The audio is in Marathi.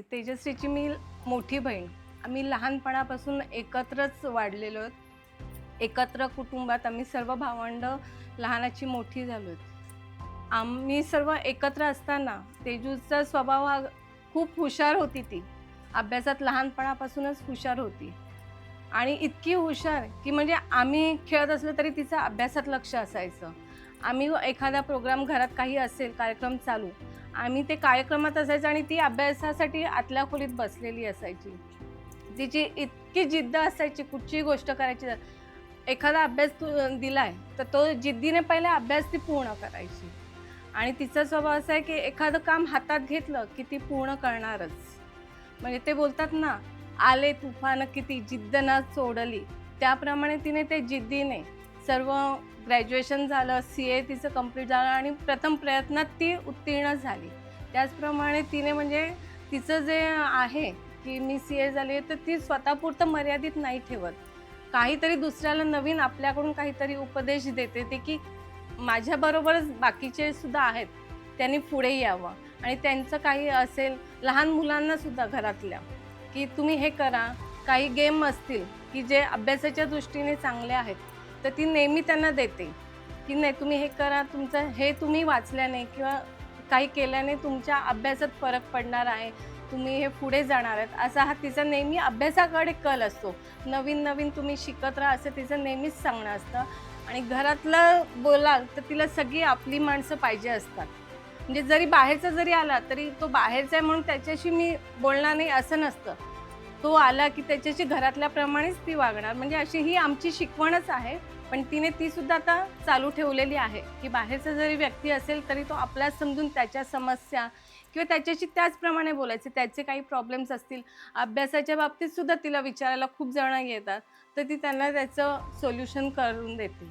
तेजश्रीची मी मोठी बहीण. आम्ही लहानपणापासून एकत्रच वाढलेलो आहोत. एकत्र कुटुंबात आम्ही सर्व भावंड लहानाची मोठी झालो आम्ही सर्व एकत्र असताना तेजूचा स्वभाव हा खूप हुशार होती ती. अभ्यासात लहानपणापासूनच हुशार होती. आणि इतकी हुशार की म्हणजे आम्ही खेळत असलो तरी तिचं अभ्यासात लक्ष असायचं. आम्ही एखादा प्रोग्राम घरात काही असेल कार्यक्रम चालू आम्ही ते कार्यक्रमात असायचं आणि ती अभ्यासासाठी आतल्या खोलीत बसलेली असायची. तिची इतकी जिद्द असायची कुठचीही गोष्ट करायची एखादा अभ्यास तू दिलाय तर तो जिद्दीने पहिले अभ्यास ती पूर्ण करायची. आणि तिचा स्वभाव असा आहे की एखादं काम हातात घेतलं की ती पूर्ण करणारच. म्हणजे ते बोलतात ना आले तुफान किती जिद्द न सोडली. त्याप्रमाणे तिने ते जिद्दीने सर्व ग्रॅज्युएशन झालं सी ए तिचं कंप्लीट झालं आणि प्रथम प्रयत्नात ती उत्तीर्ण झाली. त्याचप्रमाणे तिने म्हणजे तिचं जे आहे की मी सी ए झाली तर ती स्वतःपुरतं मर्यादित नाही ठेवत. काहीतरी दुसऱ्याला नवीन आपल्याकडून काहीतरी उपदेश देते ते की माझ्याबरोबरच बाकीचे सुद्धा आहेत त्यांनी पुढे यावं. आणि त्यांचं काही असेल लहान मुलांना सुद्धा घरातल्या की तुम्ही हे करा. काही गेम असतील की जे अभ्यासाच्या दृष्टीने चांगले आहेत तर ती नेहमी त्यांना देते. की नाही तुम्ही हे करा तुमचं हे तुम्ही वाचल्याने किंवा काही केल्याने तुमच्या अभ्यासात फरक पडणार आहे तुम्ही हे पुढे जाणार आहेत. असा हा तिचा नेहमी अभ्यासाकडे कल असतो. नवीन नवीन तुम्ही शिकत राहा असं तिचं नेहमीच सांगणं असतं. आणि घरातलं बोलाल तर तिला सगळी आपली माणसं पाहिजे असतात. म्हणजे जरी बाहेरचा जरी आला तरी तो बाहेरचा आहे म्हणून त्याच्याशी मी बोलणार नाही असं नसतं. तो आला की त्याच्याशी घरातल्या प्रमाणेच ती वागणार. म्हणजे अशी ही आमची शिकवणच आहे. पण तिने ती सुद्धा आता चालू ठेवलेली आहे. की बाहेरचा जरी व्यक्ती असेल तरी तो आपल्याच समजून त्याच्या समस्या किंवा त्याच्याशी त्याचप्रमाणे बोलायचे. त्याचे काही प्रॉब्लेम्स असतील. अभ्यासाच्या बाबतीत सुद्धा तिला विचारायला खूप जण येतात. तर ती त्यांना त्याचं सोल्युशन करून देते.